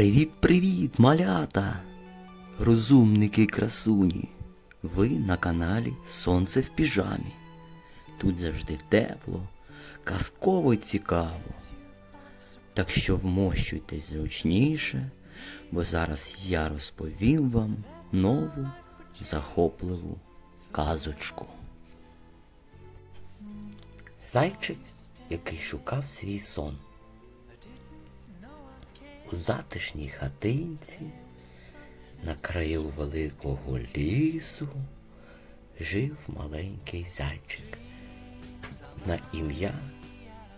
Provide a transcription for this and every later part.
Привіт-привіт, малята! Розумники красуні! Ви на каналі Сонце в піжамі. Тут завжди тепло, казково цікаво. Так що вмощуйтесь зручніше, бо зараз я розповім вам нову захопливу казочку. Зайчик, який шукав свій сон. У затишній хатинці на краю великого лісу жив маленький зайчик на ім'я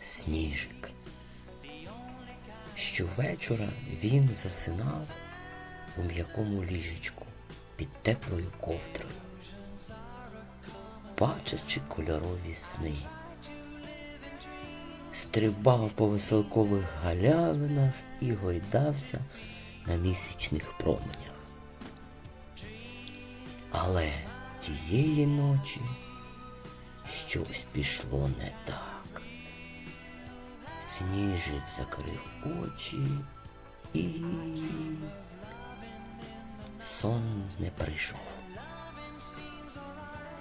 Сніжик. Щовечора він засинав у м'якому ліжечку під теплою ковдрою, бачачи кольорові сни. Стрибав по веселкових галявинах і гойдався на місячних променях. Але тієї ночі щось пішло не так. Сніжик закрив очі і сон не прийшов.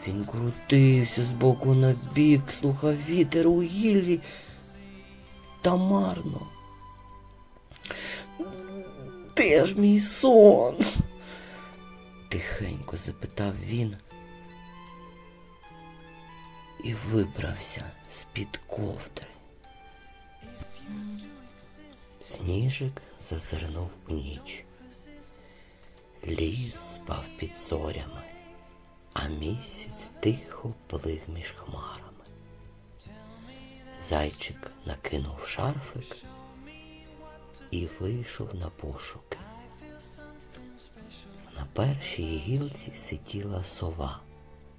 Він крутився з боку на бік, слухав вітер у гіллі та марно. Де ж мій сон? Тихенько запитав він і вибрався з-під ковдри. Сніжик зазирнув у ніч. Ліс спав під зорями, а місяць тихо плив між хмарами. Зайчик накинув шарфик і вийшов на пошуки. На першій гілці сиділа сова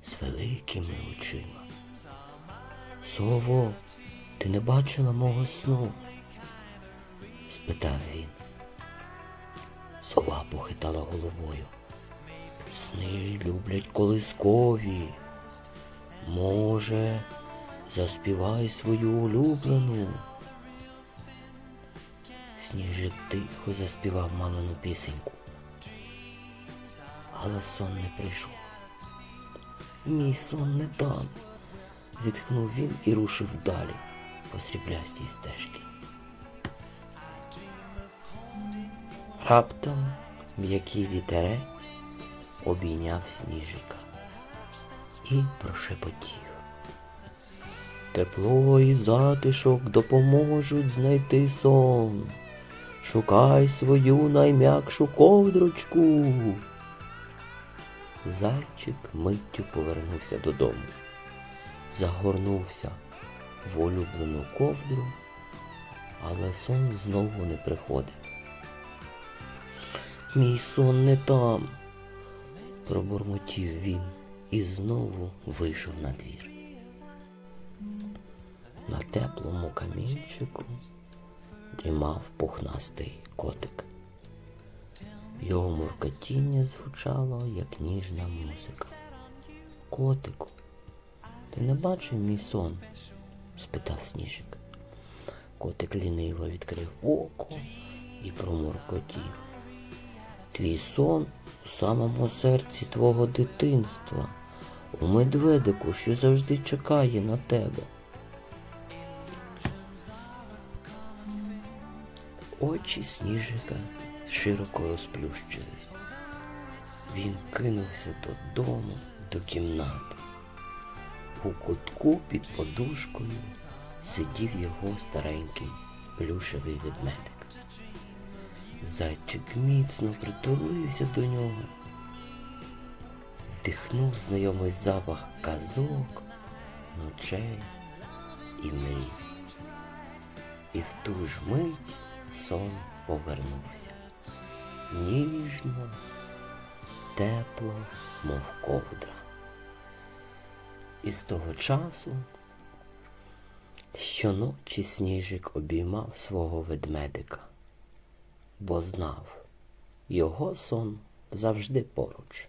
з великими очима. Сово, ти не бачила мого сну? спитав він. Сова похитала головою. Сни люблять колискові. Може, заспівай свою улюблену. Сніжик тихо заспівав мамину пісеньку. Але сон не прийшов. Мій сон не там. Зітхнув він і рушив далі по сріблястій стежці. Раптом м'який вітерець обійняв сніжика і прошепотів. Тепло і затишок допоможуть знайти сон. Шукай свою найм'якшу ковдрочку. Зайчик миттю повернувся додому, загорнувся в улюблену ковдру, але сон знову не приходив. Мій сон не там, пробурмотів він і знову вийшов на двір. На теплому камінчику дрімав пухнастий котик. Його муркотіння звучало, як ніжна музика. Котику, ти не бачив мій сон? спитав сніжик. Котик ліниво відкрив око і промуркотів. Твій сон у самому серці твого дитинства, у медведику, що завжди чекає на тебе. Очі сніжика широко розплющились. Він кинувся додому, до кімнати. У кутку під подушкою сидів його старенький плюшевий ведмедик. Зайчик міцно притулився до нього, вдихнув знайомий запах казок, ночей і мрій. І в ту ж мить сон повернувся. Ніжно, тепло, мов ковдра. І з того часу щоночі сніжик обіймав свого ведмедика, бо знав, його сон завжди поруч.